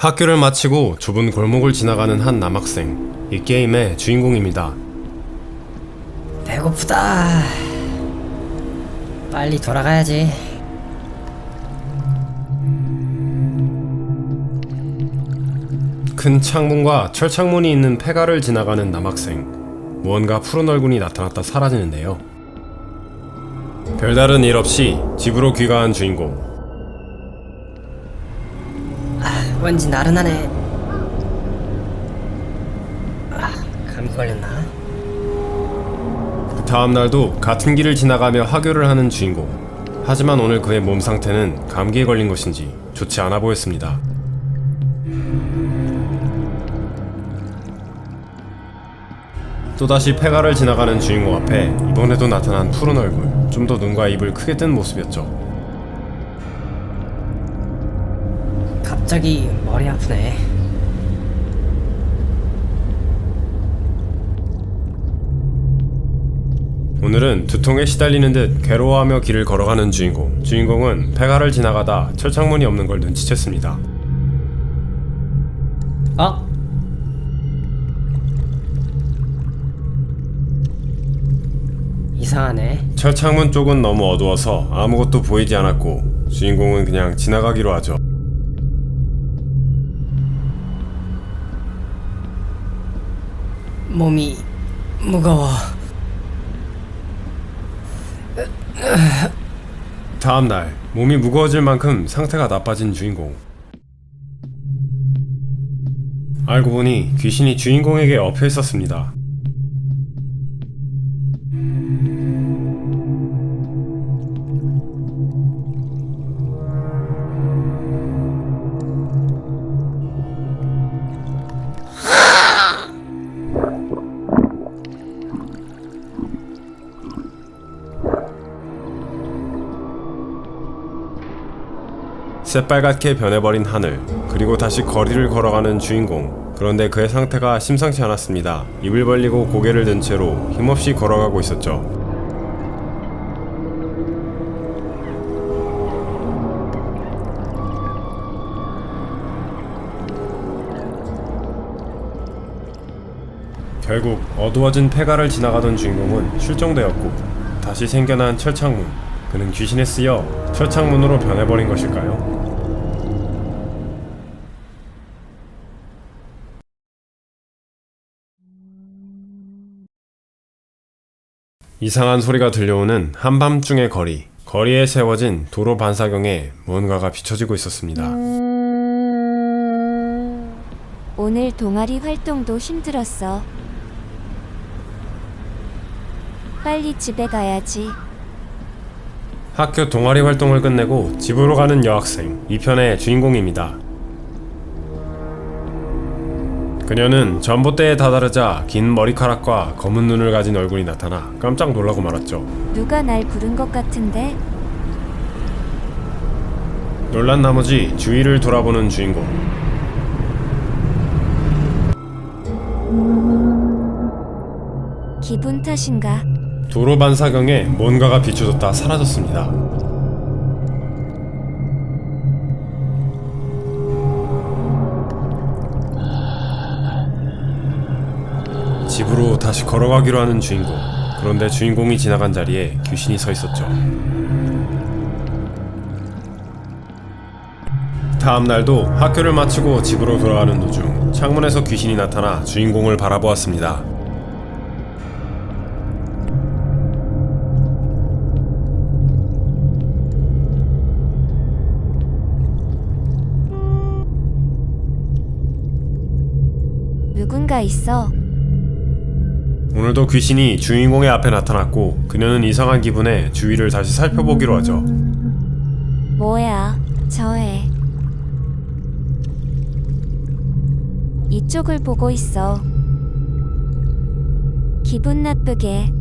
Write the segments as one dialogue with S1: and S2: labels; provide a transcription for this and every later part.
S1: 학교를 마치고 좁은 골목을 지나가는 한 남학생. 이 게임의 주인공입니다.
S2: 배고프다. 빨리 돌아가야지.
S1: 큰 창문과 철창문이 있는 폐가를 지나가는 남학생. 무언가 푸른 얼굴이 나타났다 사라지는데요. 별다른 일 없이 집으로 귀가한 주인공.
S2: 왠지 나른하네. 아, 감기 걸렸나?
S1: 그 다음 날도 같은 길을 지나가며 하교를 하는 주인공. 하지만 오늘 그의 몸 상태는 감기에 걸린 것인지 좋지 않아 보였습니다. 또다시 폐가를 지나가는 주인공 앞에 이번에도 나타난 푸른 얼굴, 좀 더 눈과 입을 크게 뜬 모습이었죠.
S2: 갑자기 머리 아프네.
S1: 오늘은 두통에 시달리는 듯 괴로워하며 길을 걸어가는 주인공. 주인공은 폐가를 지나가다 철창문이 없는 걸 눈치챘습니다.
S2: 어? 이상하네.
S1: 철창문 쪽은 너무 어두워서 아무것도 보이지 않았고 주인공은 그냥 지나가기로 하죠.
S2: 몸이 무거워.
S1: 다음 날 몸이 무거워질 만큼 상태가 나빠진 주인공. 알고 보니 귀신이 주인공에게 엎여 있었습니다. 새빨갛게 변해버린 하늘, 그리고 다시 거리를 걸어가는 주인공. 그런데 그의 상태가 심상치 않았습니다. 입을 벌리고 고개를 든 채로 힘없이 걸어가고 있었죠. 결국 어두워진 폐가를 지나가던 주인공은 실종되었고 다시 생겨난 철창문. 그는 귀신에 쓰여 철창문으로 변해버린 것일까요? 이상한 소리가 들려오는 한밤중의 거리. 거리에 세워진 도로 반사경에 무언가가 비춰지고 있었습니다.
S3: 오늘 동아리 활동도 힘들었어. 빨리 집에 가야지.
S1: 학교 동아리 활동을 끝내고 집으로 가는 여학생. 이 편의 주인공입니다. 그녀는 전봇대에 다다르자 긴 머리카락과 검은 눈을 가진 얼굴이 나타나 깜짝 놀라고 말았죠.
S3: 누가 날 부른 것 같은데?
S1: 놀란 나머지 주위를 돌아보는 주인공.
S3: 기분 탓인가?
S1: 도로 반사경에 뭔가가 비춰졌다 사라졌습니다. 다시 걸어가기로 하는 주인공. 그런데 주인공이 지나간 자리에 귀신이 서 있었죠. 다음 날도 학교를 마치고 집으로 돌아가는 도중 창문에서 귀신이 나타나 주인공을 바라보았습니다.
S3: 누군가 있어.
S1: 오늘도 귀신이 주인공의 앞에 나타났고 그녀는 이상한 기분에 주위를 다시 살펴보기로 하죠.
S3: 뭐야, 저애. 이쪽을 보고 있어. 기분 나쁘게.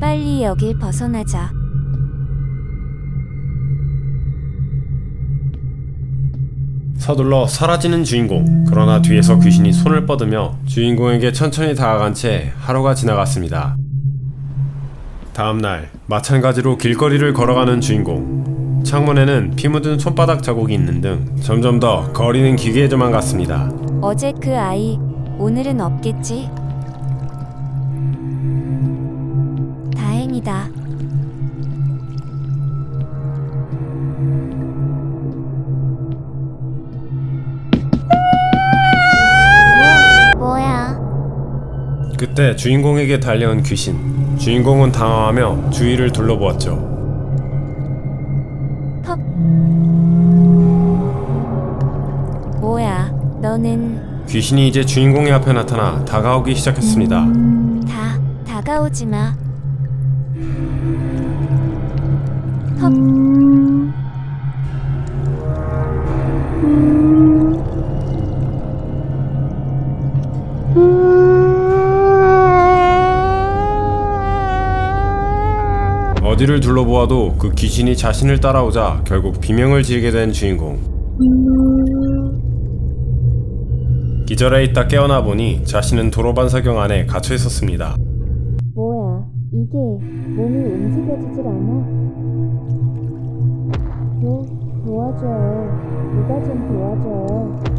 S3: 빨리 여길 벗어나자.
S1: 서둘러 사라지는 주인공. 그러나 뒤에서 귀신이 손을 뻗으며 주인공에게 천천히 다가간 채 하루가 지나갔습니다. 다음 날 마찬가지로 길거리를 걸어가는 주인공. 창문에는 피 묻은 손바닥 자국이 있는 등 점점 더 거리는 기괴해져만 갔습니다.
S3: 어제 그 아이 오늘은 없겠지?
S1: 그때 주인공에게 달려온 귀신. 주인공은 당황하며 주위를 둘러보았죠.
S3: 뭐야? 너는
S1: 귀신이 이제 주인공의 앞에 나타나 다가오기 시작했습니다.
S3: 다 다가오지 마. 헉.
S1: 어디를 둘러보아도 그 귀신이 자신을 따라오자 결국 비명을 지르게 된 주인공. 기절해 있다 깨어나 보니 자신은 도로 반사경 안에 갇혀 있었습니다.
S3: 뭐야? 이게 몸이 움직여지질 않아? 도, 도와줘요. 누가 좀 도와줘요.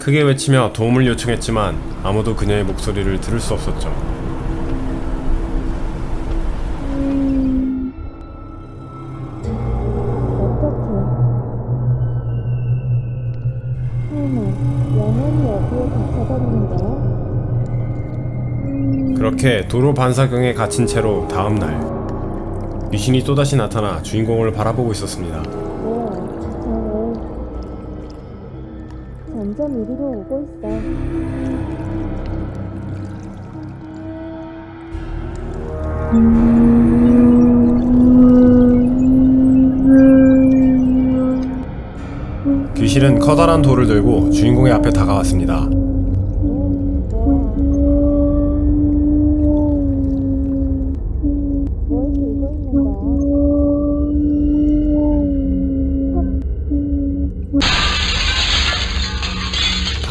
S1: 크게 외치며 도움을 요청했지만 아무도 그녀의 목소리를 들을 수 없었죠. 그렇게 도로 반사경에 갇힌 채로 다음 날 귀신이 또다시 나타나 주인공을 바라보고 있었습니다.
S3: 점점 이리로 오고 있어.
S1: 귀신은 커다란 돌을 들고 주인공의 앞에 다가왔습니다.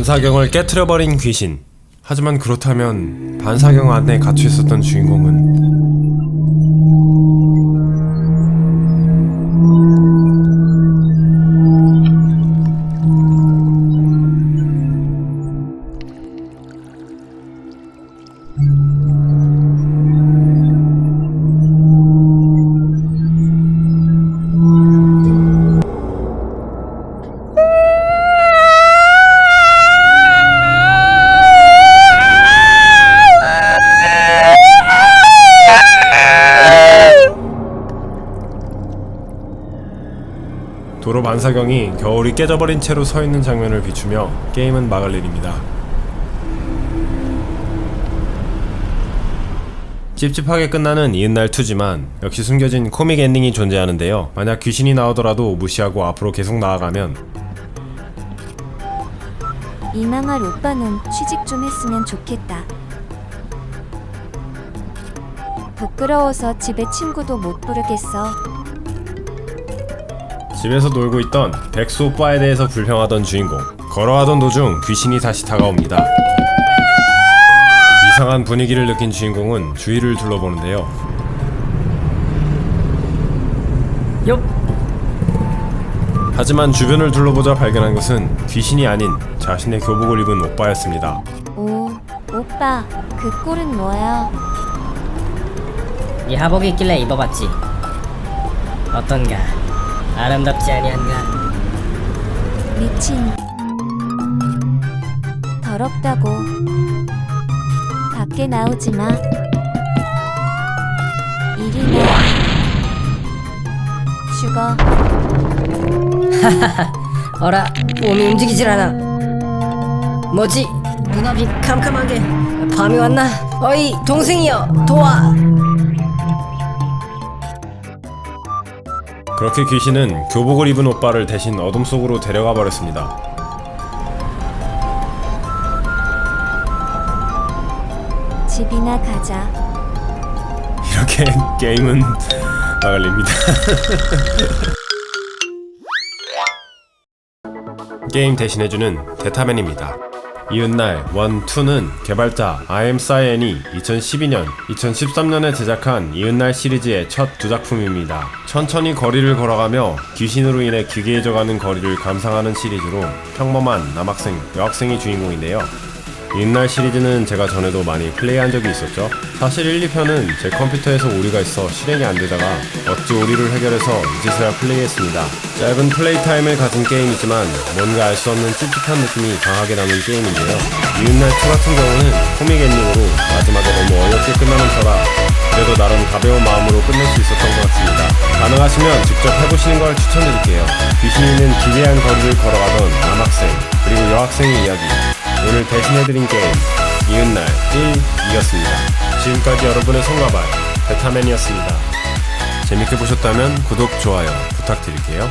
S1: 반사경을 깨트려버린 귀신. 하지만 그렇다면 반사경 안에 갇혀 있었던 주인공은 도로 반사경이 겨울이 깨져버린 채로 서 있는 장면을 비추며 게임은 막을 내립니다. 찝찝하게 끝나는 이은날 2지만 역시 숨겨진 코믹 엔딩이 존재하는데요. 만약 귀신이 나오더라도 무시하고 앞으로 계속 나아가면
S3: 이망할 오빠는 취직 좀 했으면 좋겠다. 부끄러워서 집에 친구도 못 부르겠어.
S1: 집에서 놀고 있던 백수 오빠에 대해서 불평하던 주인공. 걸어가던 도중 귀신이 다시 다가옵니다. 이상한 분위기를 느낀 주인공은 주위를 둘러보는데요.
S2: 요
S1: 하지만 주변을 둘러보자 발견한 것은 귀신이 아닌 자신의 교복을 입은 오빠였습니다.
S3: 오, 오빠, 그 꼴은 뭐야?
S2: 이 하복이 있길래 입어봤지. 어떤가? 아름답지 아니한가?
S3: 미친. 더럽다고. 밖에 나오지 마. 이리나. 죽어.
S2: 어라, 몸이 움직이질 않아. 뭐지? 눈앞이 캄캄하게. 밤이 왔나? 어이, 동생이여, 도와!
S1: 그렇게 귀신은 교복을 입은 오빠를 대신 어둠 속으로 데려가 버렸습니다.
S3: 집이나 가자.
S1: 이렇게 게임은 나갈립니다. 게임 대신해주는 데타맨입니다. 이웃날 1, 2는 개발자 IM 사이엔이 2012년, 2013년에 제작한 이웃날 시리즈의 첫 두 작품입니다. 천천히 거리를 걸어가며 귀신으로 인해 기괴해져가는 거리를 감상하는 시리즈로 평범한 남학생, 여학생이 주인공인데요. 이웃날 시리즈는 제가 전에도 많이 플레이한 적이 있었죠. 사실 1, 2편은 제 컴퓨터에서 오류가 있어 실행이 안 되다가 어찌 오류를 해결해서 이제서야 플레이했습니다. 짧은 플레이 타임을 가진 게임이지만 뭔가 알 수 없는 찝찝한 느낌이 강하게 남는 게임인데요. 이웃날 2 같은 경우는 코믹 엔딩으로 마지막에 너무 어이없게 끝나는 터라 그래도 나름 가벼운 마음으로 끝낼 수 있었던 것 같습니다. 가능하시면 직접 해보시는 걸 추천드릴게요. 귀신이 있는 기괴한 거리를 걸어가던 남학생 그리고 여학생의 이야기 오늘 대신해드린 게임 이웃날 1이었습니다. 지금까지 여러분의 송가발 베타맨이었습니다. 재밌게 보셨다면 구독, 좋아요 부탁드릴게요.